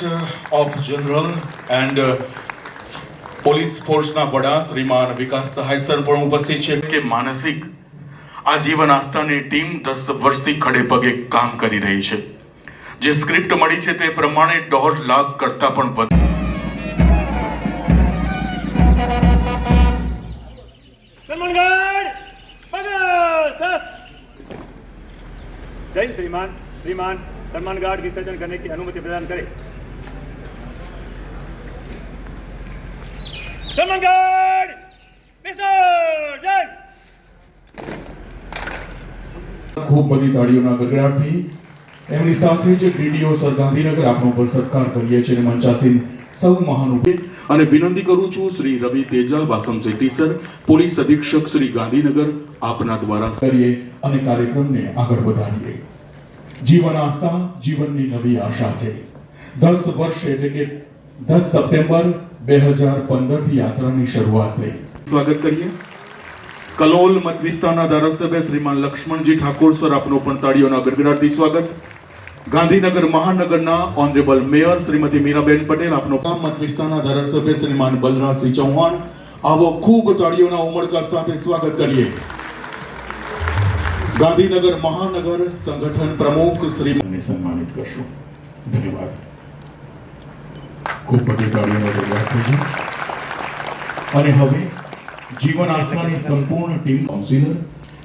director of general and police ફોર્સના વડા શ્રીમાન વિકાસ સહાય સર પણ ઉપસ્થિત છે કે માનસિક આજીવન આસ્થાની ટીમ દસ વર્ષથી ખડે પગે કામ કરી રહી છે જે સ્ક્રિપ્ટ મળી છે તે પ્રમાણે દોઢ લાખ કરતાં પણ વધુ सन्मानगढ़ पकड़ो शस्त्र जय श्रीमान श्रीमान सम्मान गार्ड विसर्जन करने की अनुमति प्रदान करें મંગળ. વિસર્જન. ખૂબ બધી તાળીઓના ગગડાટથી એમની સાથે જે ડીડીઓ સર ગાંધીનગર આપણો પર સત્કાર કરીએ છીએ અને મંચાસીન સૌ મહાનુભાવ અને વિનંતી કરું છું શ્રી રવિ તેજલ વાસમ શેટ્ટી સર, પોલીસ અધિક્ષક શ્રી ગાંધીનગર, આપના દ્વારા કરીએ અને કાર્યક્રમને આગળ વધારીએ. જીવન આસ્થા, જીવનની નવી આશા છે. દસ વર્ષ એટલે કે દસ સપ્ટેમ્બર બે હજાર પંદરથી યાત્રાની શરૂઆત થઈ. સ્વાગત કરીએ. કલોલ મત વિસ્તારના ધારાસભ્ય શ્રીમાન લક્ષ્મણજી ઠાકોર સર આપનો પણ તાળીઓના ગડગડાટથી સ્વાગત. ગાંધીનગર મહાનગરના ઓનરેબલ મેયર શ્રીમતી મીરાબેન પટેલ આપનો કામ મત વિસ્તારના ધારાસભ્ય શ્રીમાન બલરાજસિંહ ચૌહાણ આવો ખૂબ તાળીઓના ઉમળકા સાથે સ્વાગત કરીએ. ગાંધીનગર મહાનગર સંગઠન પ્રમુખ શ્રી સન્માનિત કરશું. ધન્યવાદ. ખૂબ બધી તાળીઓનો અને હવે જીવન આસ્થાની સંપૂર્ણ team councillor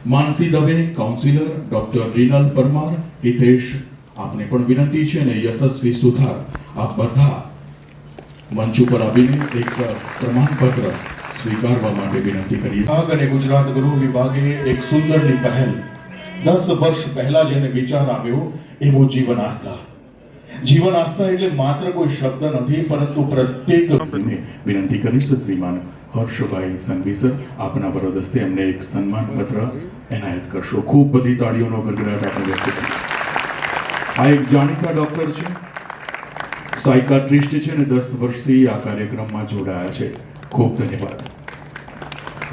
Mansi Dave councillor doctor Rinal Parmar, Hitesh, આપને પણ વિનંતી છે અને યશસ્વી સુથાર. આપ બધા મંચ ઉપર આવીને એક પ્રમાણપત્ર સ્વીકારવા માટે વિનંતી કરીએ. વિભાગ અને ગુજરાત ગૃહ વિભાગે એક સુંદરની પહેલ દસ વર્ષ પહેલા જેને વિચાર આવ્યો એવો જીવન આસ્થા. જીવન આસ્થા એટલે માત્ર કોઈ શબ્દ નથી, પરંતુ પ્રત્યેક વિનંતી કરીશ શ્રીમાન હર્ષભાઈ સંઘવી સર, આપના વરદ હસ્તે એક સન્માન પત્ર એનાયત કરશો. ખૂબ બધી તાળીઓનો ગડગડાટ આપણે વ્યક્ત આ એક જાણીતા ડોક્ટર છે, સાયકાટ્રિસ્ટ છે અને દસ વર્ષથી આ કાર્યક્રમમાં જોડાયા છે. ખૂબ ધન્યવાદ.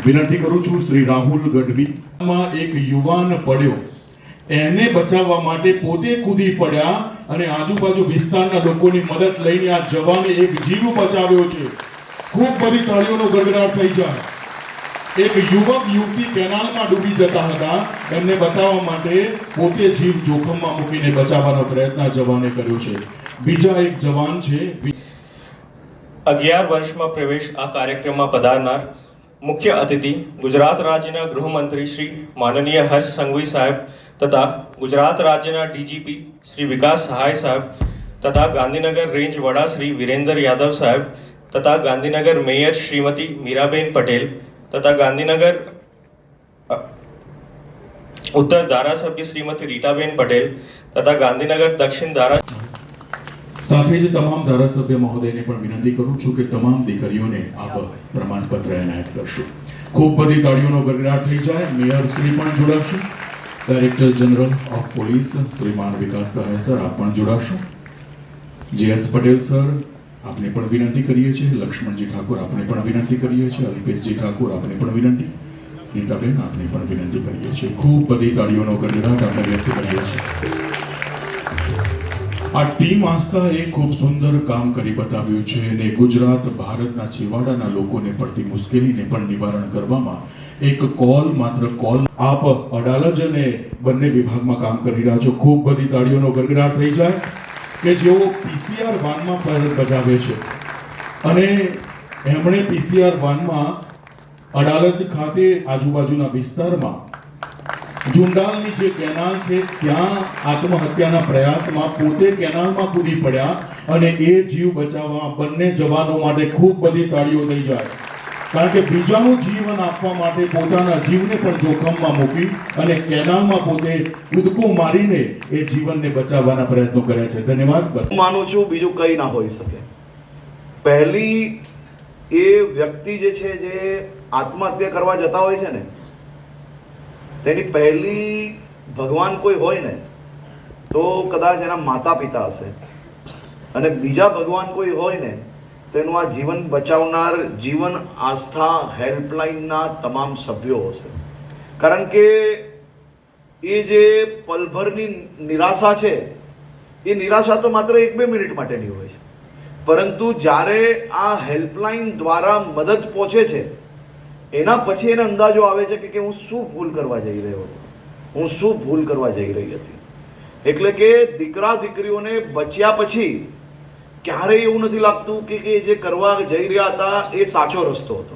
વિનંતી કરું છું શ્રી રાહુલ ગઢવી. માં એક યુવાન પડ્યો. એને બચાવવા માટે પોતે કૂદી પડ્યા અને આજુબાજુ વિસ્તારના લોકોની મદદ લઈને આ જવાને એક જીવ બચાવ્યો છે. ખૂબ બધી તાળીઓનો ગડગડાટ થઈ જાય. એક યુવક યુવતી કેનાલમાં ડૂબી જતા હતા. એમને બતાવવા માટે પોતે જીવ જોખમમાં મૂકીને બચાવવાનો પ્રયત્ન જવાને કર્યો છે. બીજા એક જવાન છે અગિયાર વર્ષમાં પ્રવેશ આ કાર્યક્રમમાં પધારનાર મુખ્ય અતિથિ ગુજરાત રાજ્યના ગૃહમંત્રી શ્રી માનનીય હર્ષ સંઘવી સાહેબ તથા ગુજરાત રાજ્યના ડીજીપી શ્રી વિકાસ સહાય સાહેબ તથા ગાંધીનગર રેન્જ વડા શ્રી વિરેન્દર યાદવ સાહેબ તથા ગાંધીનગર મેયર શ્રીમતી મીરાબેન પટેલ તથા ગાંધીનગર ઉત્તર ધારાસભ્ય શ્રીમતી રીટાબેન પટેલ તથા ગાંધીનગર દક્ષિણ ધારા સાથે જ તમામ ધારાસભ્ય મહોદયને પણ વિનંતી કરું છું કે તમામ દીકરીઓને આપ પ્રમાણપત્ર એનાયત કરશો. ખૂબ બધી તાળીઓનો ગરગડાટ થઈ જાય, મેયર શ્રી પણ જોડાશે. Director general of police Shriman Vikas Sahay sir આપ પણ જોડાશો. જેએસ પટેલ સર આપને પણ વિનંતી કરીએ છીએ. લક્ષ્મણજી ઠાકોર, આપને પણ વિનંતી કરીએ છીએ. અલ્પેશજી ઠાકોર, આપને પણ વિનંતી. નીતાબેન, આપને પણ વિનંતી કરીએ છીએ. ખૂબ બધી તાળીઓનો ગરગડાટ આપણે વ્યક્ત કરીએ છીએ. આ ટીમ આસ્થા એ ખૂબ સુંદર કામ કરી બતાવ્યું છે અને ગુજરાત, ભારતના છેવાડાના લોકોને પડતી મુશ્કેલીને પણ નિવારણ કરવામાં એક કોલ, માત્ર કોલ આપ અડાલજ અને બંને વિભાગમાં કામ કરી રહ્યા છો. ખૂબ બધી તાળીઓનો ગરગડાટ થઈ જાય કે જેઓ પીસીઆર વાનમાં ફરજ બજાવે છે. અને એમણે પીસીઆર વાનમાં અડાલજ ખાતે આજુબાજુના વિસ્તારમાં જુંડાલની જે કેનાલ છે, ત્યાં આત્મહત્યાના પ્રયાસમાં પોતે કેનાલમાં કૂદી પડ્યા અને એ જીવ બચાવવા બંને જવાનો માટે ખૂબ બધી તાળીઓ થઈ જાય. કારણ કે બીજાનું જીવન આપવા માટે પોતાના જીવને પણ જોખમમાં મૂકી અને કેનાલમાં પોતે કૂદકું મારીને એ જીવનને બચાવવાના પ્રયત્નો કર્યા છે. ધન્યવાદ. માનું છું બીજું કંઈ ના હોઈ શકે. પહેલી એ વ્યક્તિ જે છે, જે આત્મહત્યા કરવા જતા હોય છે ને તેની પહેલી ભગવાન કોઈ હોય ને, તો કદાચ એના માતા પિતા હશે. અને બીજા ભગવાન કોઈ હોય ને, તેનું આ જીવન બચાવનાર, જીવન આસ્થા, હેલ્પલાઇનના તમામ સભ્યો હશે. કારણ કે એ જે પલભરની નિરાશા છે, એ નિરાશા તો માત્ર એક બે મિનિટ માટેની હોય છે. પરંતુ જ્યારે આ હેલ્પલાઇન દ્વારા મદદ પહોંચે છે એના પછી એને અંદાજો આવે છે કે હું શું ભૂલ કરવા જઈ રહ્યો હતો. હું શું ભૂલ કરવા જઈ રહી હતી. એટલે કે દીકરા દીકરીઓને બચ્યા પછી ક્યારેય એવું નથી લાગતું કે કે જે કરવા જઈ રહ્યા હતા એ સાચો રસ્તો હતો.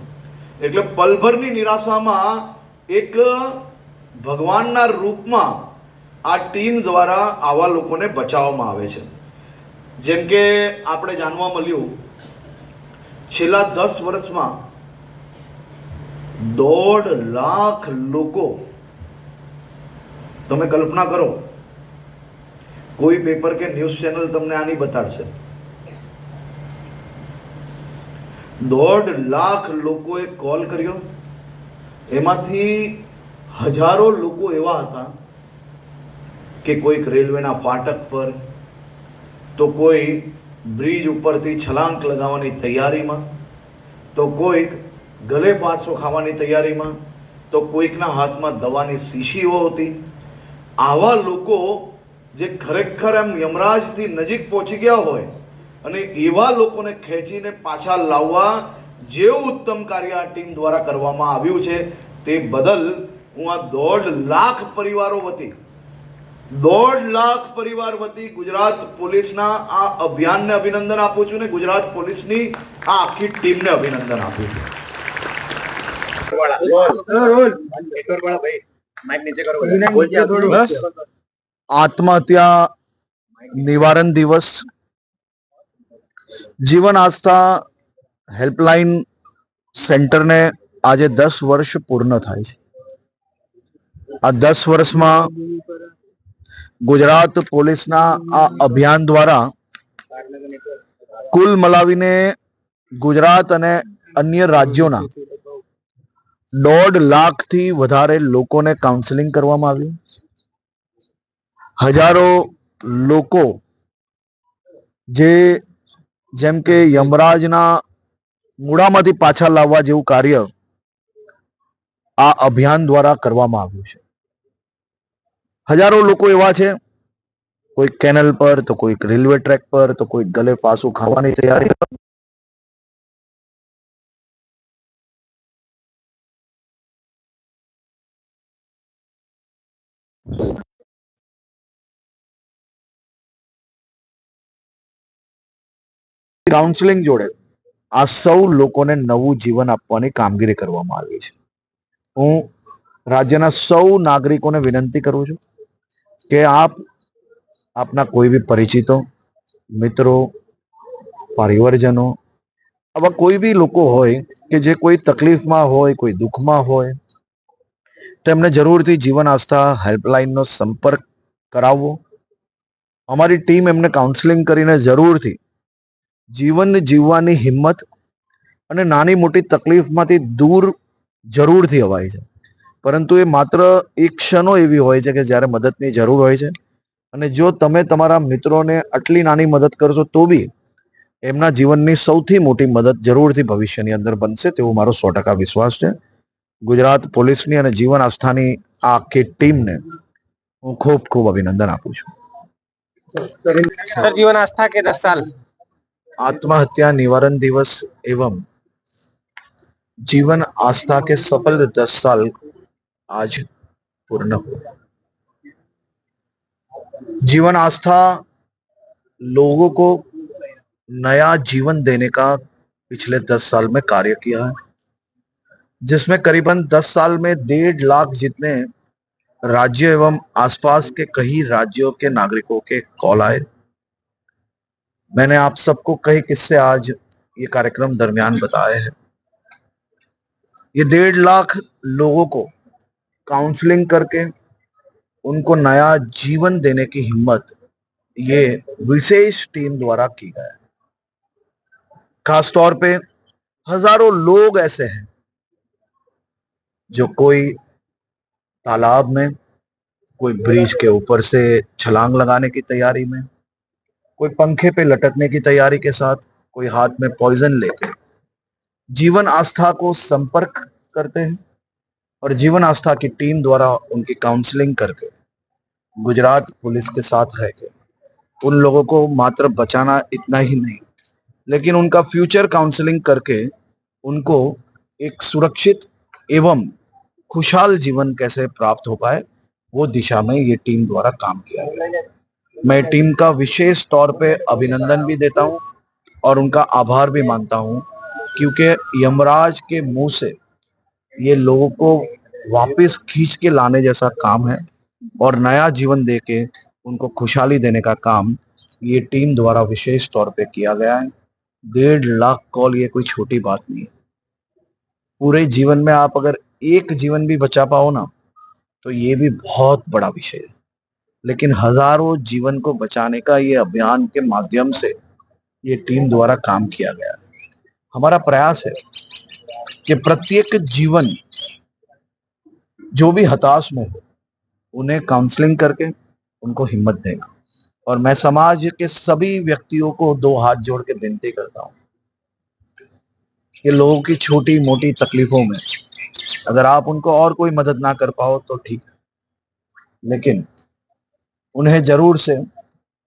એટલે પલભરની નિરાશામાં એક ભગવાનના રૂપમાં આ ટીમ દ્વારા આવા લોકોને બચાવવામાં આવે છે. જેમ કે આપણે જાણવા મળ્યું, છેલ્લા દસ વર્ષમાં દોઢ લાખ લોકો. તમે કલ્પના કરો. કોઈ પેપર કે ન્યૂઝ ચેનલ તમને આની બતાડશે. દોઢ લાખ લોકોએ કોલ કર્યો. એમાંથી હજારો લોકો એવા હતા કે કોઈક રેલવેના ફાટક પર, તો કોઈ બ્રિજ ઉપરથી છલાંક લગાવવાની તૈયારીમાં, તો કોઈક ગલે ફાંસો ખાવાની તૈયારીમાં તો કોઈકના હાથમાં દવાની શીશીઓ હતી. આવા લોકો જે ખરેખર એમ યમરાજથી નજીક પહોંચી ગયા હોય અને એવા લોકોને ખેંચીને પાછા લાવવા જેવું ઉત્તમ કાર્ય આ ટીમ દ્વારા કરવામાં આવ્યું છે, તે બદલ હું આ દોઢ લાખ પરિવારો વતી, દોઢ લાખ પરિવાર વતી ગુજરાત પોલીસના આ અભિયાનને અભિનંદન આપું છું ને ગુજરાત પોલીસની આ આખી ટીમને અભિનંદન આપું છું. આત્મહત્યા નિવારણ દિવસ. જીવન આસ્થા હેલ્પલાઇન સેન્ટરને આજે દસ વર્ષ પૂર્ણ થાય છે. આ દસ વર્ષમાં ગુજરાત પોલીસના આ અભિયાન દ્વારા કુલ મલાવીને ગુજરાત અને અન્ય રાજ્યોના દોઢ લાખથી વધારે લોકોને કાઉન્સેલિંગ કરવામાં આવ્યું. હજારો લોકો જે જેમ કે યમરાજના મૂળામાંથી પાછા લાવવા જેવું કાર્ય આ અભિયાન દ્વારા કરવામાં આવ્યું છે. હજારો લોકો એવા છે, કોઈ કેનલ પર, તો કોઈ રેલવે ટ્રેક પર, તો કોઈ ગલે ફાંસું ખાવાની તૈયારી કાઉન્સિલિંગ જોડે આ સૌ લોકોને નવું જીવન આપવાની કામગીરી કરવામાં આવી છે. હું રાજ્યના સૌ નાગરિકોને વિનંતી કરું છું કે આપ આપના કોઈ બી પરિચિતો, મિત્રો, પરિવારજનો, આવા કોઈ બી લોકો હોય કે જે કોઈ તકલીફમાં હોય, કોઈ દુઃખમાં હોય, તેમને જરૂરથી જીવન આસ્થા હેલ્પલાઇનનો સંપર્ક કરાવવો. અમારી ટીમ એમને કાઉન્સેલિંગ કરીને જરૂરથી જીવન જીવવાની હિંમત અને નાની મોટી તકલીફમાંથી દૂર જરૂરથી અવાય છે. પરંતુ એ માત્ર એક ક્ષણો એવી હોય છે કે જ્યારે મદદની જરૂર હોય છે. અને જો તમે તમારા મિત્રોને આટલી નાની મદદ કરશો તો બી એમના જીવનની સૌથી મોટી મદદ જરૂરથી ભવિષ્યની અંદર બનશે તેવો મારો સો ટકા વિશ્વાસ છે. ગુજરાત પોલીસની અને જીવન આસ્થાની આ આખી ટીમને હું ખૂબ ખૂબ અભિનંદન આપું છું. સર, જીવન આસ્થા કે દસ સાલ? आत्महत्या निवारण दिवस एवं जीवन आस्था के सफल दस साल आज पूर्ण हुए जीवन आस्था लोगों को नया जीवन देने का पिछले दस साल में कार्य किया है, जिसमें करीबन दस साल में डेढ़ लाख जितने राज्य एवं आसपास के कई राज्यों के नागरिकों के कॉल आए। मैंने आप सबको कई किस्से आज ये कार्यक्रम दरमियान बताए हैं। ये डेढ़ लाख लोगों को काउंसलिंग करके उनको नया जीवन देने की हिम्मत ये विशेष टीम द्वारा की गया है। खास तौर पे हज़ारों लोग ऐसे हैं जो कोई तालाब में, कोई ब्रिज के ऊपर से छलांग लगाने की तैयारी में कोई पंखे पे लटकने की तैयारी के साथ कोई हाथ में पॉइजन लेके। जीवन आस्था को संपर्क करते हैं और जीवन आस्था की टीम द्वारा उनकी काउंसलिंग करके। गुजरात पुलिस के साथ रह के। उन लोगों को मात्र बचाना इतना ही नहीं, लेकिन उनका फ्यूचर काउंसलिंग करके उनको एक सुरक्षित एवं खुशहाल जीवन कैसे प्राप्त हो पाए, वो दिशा में ये टीम द्वारा काम किया गया। मैं टीम का विशेष तौर पे अभिनंदन भी देता हूँ और उनका आभार भी मानता हूँ, क्योंकि यमराज के मुँह से ये लोगों को वापस खींच के लाने जैसा काम है और नया जीवन दे के उनको खुशहाली देने का काम ये टीम द्वारा विशेष तौर पे किया गया है। डेढ़ लाख कॉल ये कोई छोटी बात नहीं है। पूरे जीवन में आप अगर एक जीवन भी बचा पाओ ना तो ये भी बहुत बड़ा विषय है। लेकिन हज़ारों जीवन को बचाने का ये अभियान के माध्यम से ये टीम द्वारा काम किया गया। हमारा प्रयास है कि प्रत्येक जीवन जो भी हताश में हो, उन्हें काउंसलिंग करके उनको हिम्मत देगा और मैं समाज के सभी व्यक्तियों को दो हाथ जोड़ के विनती करता हूँ कि लोगों की छोटी मोटी तकलीफों में अगर आप उनको और कोई मदद ना कर पाओ तो ठीक। लेकिन उन्हें जरूर से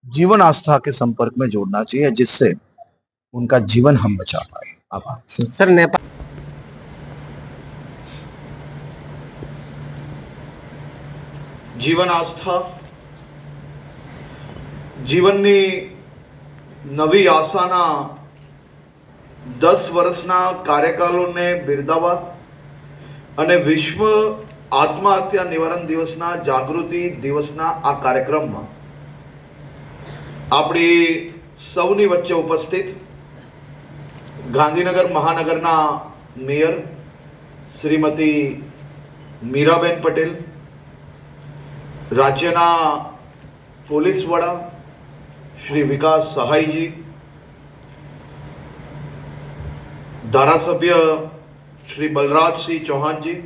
जीवन आस्था के संपर्क में जोड़ना चाहिए जिससे उनका जीवन हम बचा पाए आभार सर नेपाल જીવન આસ્થા જીવનની નવી આશાના દસ વર્ષના કાર્યકાલોને બિરદાવવા અને વિશ્વ આત્મહત્યા નિવારણ દિવસના જાગૃતિ દિવસના આ કાર્યક્રમમાં આપણી સૌની વચ્ચે ઉપસ્થિત ગાંધીનગર મહાનગરના મેયર શ્રીમતી મીરાબેન પટેલ, રાજ્યના પોલીસ વડા શ્રી વિકાસ સહાયજી, ધારાસભ્ય શ્રી બલરાજસિંહ ચૌહાણજી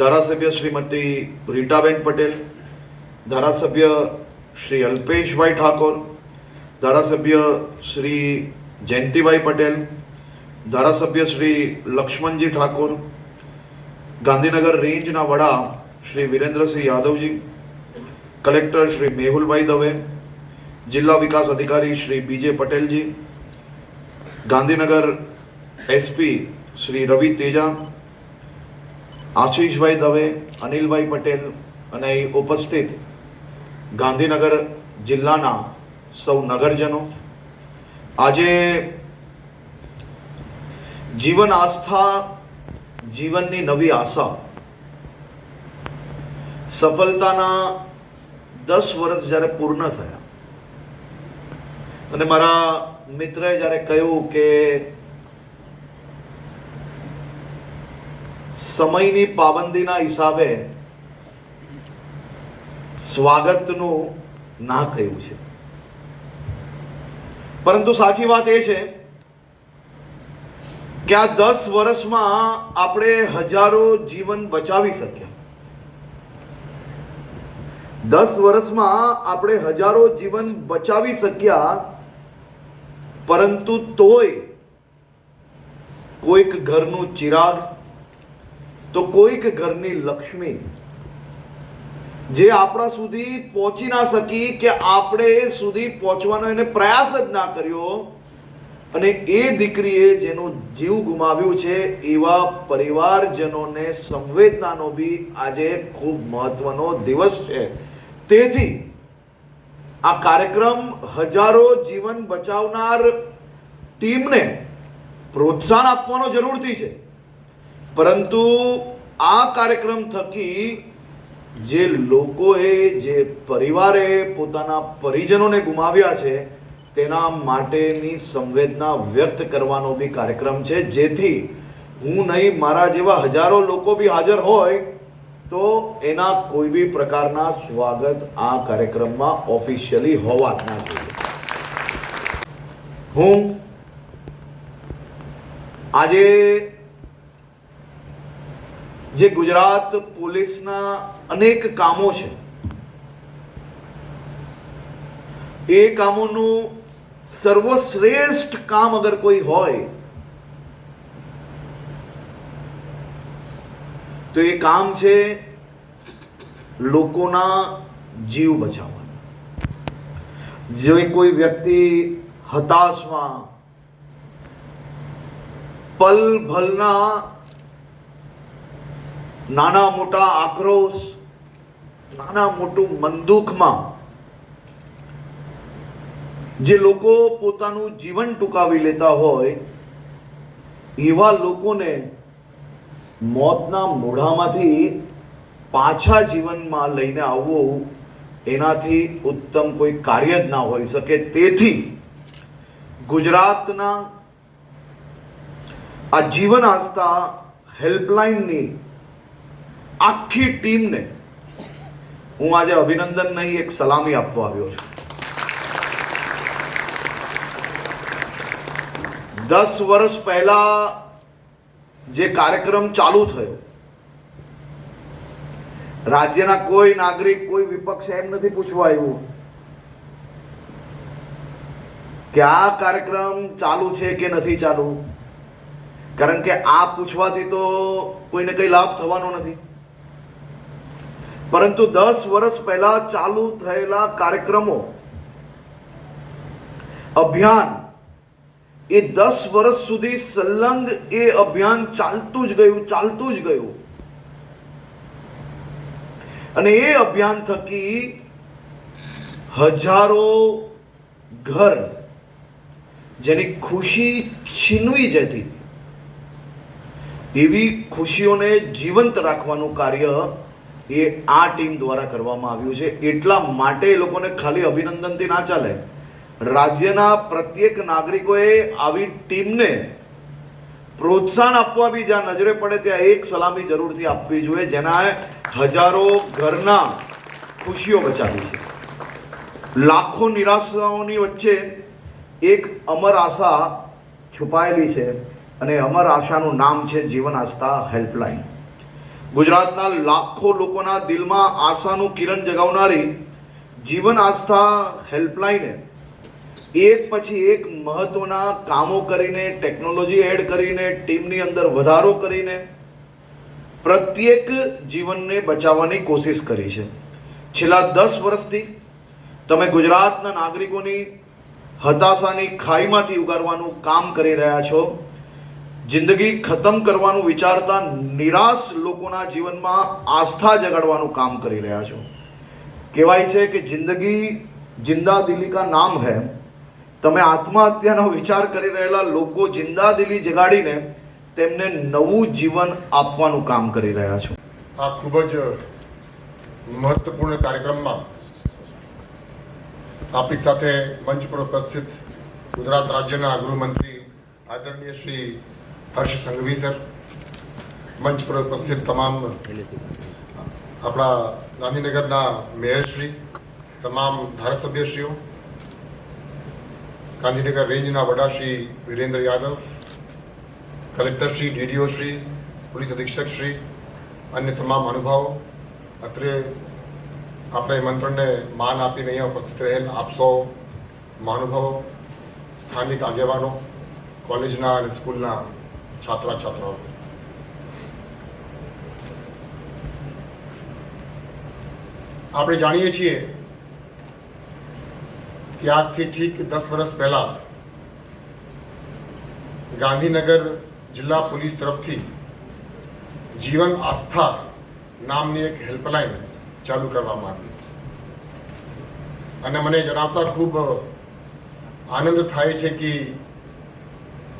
ધારાસભ્ય શ્રીમતી રીટાબેન પટેલ, ધારાસભ્ય શ્રી અલ્પેશભાઈ ઠાકોર, ધારાસભ્ય શ્રી જયંતિભાઈ પટેલ, ધારાસભ્ય શ્રી લક્ષ્મણજી ઠાકોર, ગાંધીનગર રેન્જના વડા શ્રી વિરેન્દ્રસિંહ યાદવજી, કલેક્ટર શ્રી મેહુલભાઈ દવે, જિલ્લા વિકાસ અધિકારી શ્રી બીજે પટેલજી, ગાંધીનગર એસપી શ્રી રવિ તેજા આશીષભાઈ દવે, અનિલભાઈ પટેલ અને અહીં ઉપસ્થિત ગાંધીનગર જિલ્લાના સૌ નગરજનો. આજે જીવન આસ્થા, જીવનની નવી આશા, સફળતાના દસ વર્ષ જ્યારે પૂર્ણ થયા, અને મારા મિત્રએ જ્યારે કહ્યું કે સમયની પાબંદીના હિસાબે સ્વાગતનું ના કહ્યું છે. પરંતુ સાચી વાત એ છે કે આ દસ વર્ષમાં આપણે હજારો જીવન બચાવી શક્યા. દસ વર્ષમાં આપણે હજારો જીવન બચાવી શક્યા, પરંતુ તોય કોઈક ઘરનું ચિરાગ તો કોઈક ઘરની લક્ષ્મી જે આપણા સુધી પહોંચી ના શકી કે આપણે સુધી પહોંચવાનો એને પ્રયાસ જ ના કર્યો, અને એ દીકરીએ જેનું જીવ ગુમાવ્યું છે, એવા પરિવારજનોને સંવેદનાનો બી આજે ખૂબ મહત્વનો દિવસ છે. તેથી આ કાર્યક્રમ હજારો જીવન બચાવનાર ટીમને પ્રોત્સાહન આપવાનો જરૂરથી છે. પરંતુ આ કાર્યક્રમ થકી જે લોકોએ, જે પરિવારે પોતાના પરિજનોને ગુમાવ્યા છે, તેના માટેની સંવેદના વ્યક્ત કરવાનો બી કાર્યક્રમ છે. જેથી હું નહીં, મારા જેવા હજારો લોકો બી હાજર હોય, તો એના કોઈ બી પ્રકારના સ્વાગત આ કાર્યક્રમમાં ઓફિશિયલી હોવા જ ના જોઈએ. હું આજે જે ગુજરાત પોલીસના અનેક કામો છે, એ કામોનું સર્વશ્રેષ્ઠ કામ અગર કોઈ હોય, તો એ કામ છે લોકોના જીવ બચાવવાનું જો કોઈ વ્યક્તિ હતાશમાં, પલ ભલના નાના મોટા આક્રોશ, નાના મોટું મંદુખમાં જે લોકો પોતાનું જીવન ટૂંકાવી લેતા હોય, એવા લોકોને મોતના મોઢામાંથી પાછા જીવનમાં લઈને આવવું એનાથી ઉત્તમ કોઈ કાર્ય જ ના હોઈ શકે. તેથી ગુજરાતના આ જીવન આસ્થા હેલ્પલાઇનની આખી ટીમને હું આજે અભિનંદન નહીં એક સલામી આપવા આવ્યો છું. દસ વર્ષ પહેલા જે કાર્યક્રમ ચાલુ થયો, રાજ્યના કોઈ નાગરિક, કોઈ વિપક્ષ એમ નથી પૂછવા આવ્યું કે આ કાર્યક્રમ ચાલુ છે કે નથી ચાલુ. કારણ કે આ પૂછવાથી તો કોઈને કંઈ લાભ થવાનો નથી. પરંતુ દસ વર્ષ પહેલા ચાલુ થયેલા કાર્યક્રમો, અભિયાન, એ દસ વર્ષ સુધી સલંગ એ અભિયાન ચાલતું જ ગયું, ચાલતું જ ગયું. અને એ અભિયાન થકી હજારો ઘર જેની ખુશી છીનવી જતી. એવી ખુશીઓને જીવંત રાખવાનું કાર્ય એ આ ટીમ દ્વારા કરવામાં આવ્યું છે. એટલા માટે એ લોકોને ખાલી અભિનંદનથી ના ચાલે. રાજ્યના પ્રત્યેક નાગરિકોએ આવી ટીમને પ્રોત્સાહન આપવા બી જ્યાં નજરે પડે ત્યાં એક સલામી જરૂરથી આપવી જોઈએ, જેના હજારો ઘરના ખુશીઓ બચાવી છે. લાખો નિરાશાઓની વચ્ચે એક અમર આશા છુપાયેલી છે અને અમર આશાનું નામ છે જીવન આસ્થા હેલ્પલાઇન. ગુજરાતના લાખો લોકોના દિલમાં આશાનું કિરણ જગાવનારી જીવન આસ્થા હેલ્પલાઈને એક પછી એક મહત્વના કામો કરીને, ટેકનોલોજી એડ કરીને, ટીમની અંદર વધારો કરીને પ્રત્યેક જીવનને બચાવવાની કોશિશ કરી છે. છેલ્લા દસ વર્ષથી તમે ગુજરાતના નાગરિકોની હતાશાની ખાઈમાંથી ઉગારવાનું કામ કરી રહ્યા છો. જિંદગી ખતમ કરવાનું વિચારતા નિરાશ લોકોના જીવનમાં આસ્થા જગાડવાનું કામ કરી રહ્યા છો. કહેવાય છે કે જિંદગી જિંદા દિલી કા નામ હૈ. તમે આત્મહત્યાનો વિચાર કરી રહેલા લોકો જિંદા દિલી જગાડીને તેમને નવું જીવન આપવાનું કામ કરી રહ્યા છો. આ ખૂબ જ મહત્વપૂર્ણ કાર્યક્રમમાં આપણી સાથે મંચ પર ઉપસ્થિત ગુજરાત રાજ્યના ગૃહમંત્રી આદરણીય શ્રી હર્ષ સંઘવી સર, મંચ પર ઉપસ્થિત તમામ આપણા ગાંધીનગરના મેયરશ્રી તમામ ધારાસભ્યશ્રીઓ, ગાંધીનગર રેન્જના વડા શ્રી વિરેન્દ્ર યાદવ કલેક્ટરશ્રી ડીડીઓ શ્રી, પોલીસ અધિક્ષક શ્રી, અન્ય તમામ અનુભવો, અત્રે આપણે મંત્રણને માન આપીને અહીંયા ઉપસ્થિત રહેલ આપ સૌ મહાનુભાવો, સ્થાનિક આગેવાનો, કોલેજના અને સ્કૂલના છાત્રા છાત્રાઓ આપણે જાણીએ છીએ કે આજથી ઠીક દસ વર્ષ પહેલાં ગાંધીનગર જિલ્લા પોલીસ તરફથી જીવન આસ્થા નામની એક હેલ્પલાઇન ચાલુ કરવામાં આવી અને મને જણાવતા ખૂબ આનંદ થાય છે કે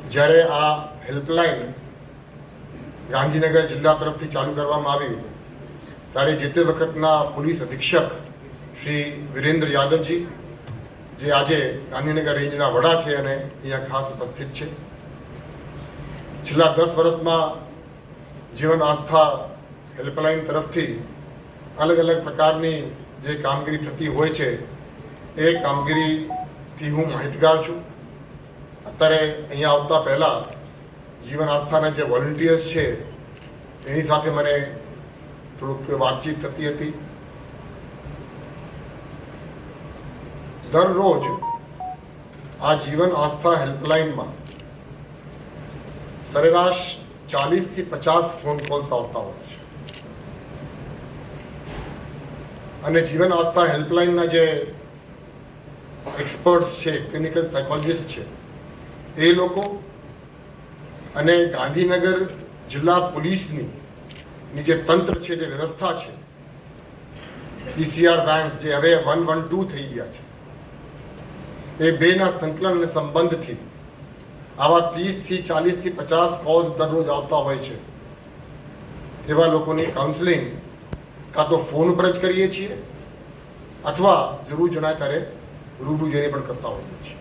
જ્યારે આ હેલ્પલાઇન ગાંધીનગર જિલ્લા તરફથી ચાલુ કરવામાં આવી. ત્યારે જે તે વખતના પોલીસ અધિક્ષક શ્રી વિરેન્દ્ર યાદવજી, જે આજે ગાંધીનગર રેન્જના વડા છે અને અહીંયા ખાસ ઉપસ્થિત છે. છેલ્લા દસ વર્ષમાં જીવન આસ્થા હેલ્પલાઇન તરફથી અલગ અલગ પ્રકારની જે કામગીરી થતી હોય છે, એ કામગીરીથી હું માહિતગાર છું. અત્યારે અહીંયા આવતા પહેલાં જીવન આસ્થાના જે વોલન્ટિયર્સ છે, એની સાથે મને થોડુંક વાતચીત થતી હતી. દરરોજ આ જીવન આસ્થા હેલ્પલાઇનમાં સરેરાશ ચાલીસથી પચાસ ફોન કોલ્સ આવતા હોય છે. અને જીવન આસ્થા હેલ્પલાઇનના જે એક્સપર્ટ્સ છે, ક્લિનિકલ સાયકોલોજીસ્ટ છે, એ લોકો અને ગાંધીનગર જિલ્લા પોલીસની જે તંત્ર છે, જે વ્યવસ્થા છે પીસીઆર વેન્સ જે હવે વન વન ટુ થઈ ગયા છે, એ બેના સંકલન અને સંબંધથી આવા ત્રીસથી ચાલીસથી પચાસ કોલ્સ દરરોજ આવતા હોય છે. એવા લોકોની કાઉન્સેલિંગ કાં તો ફોન પર જ કરીએ છીએ, અથવા જરૂર જણાય ત્યારે રૂબરૂ જઈને પણ કરતા હોઈએ છીએ.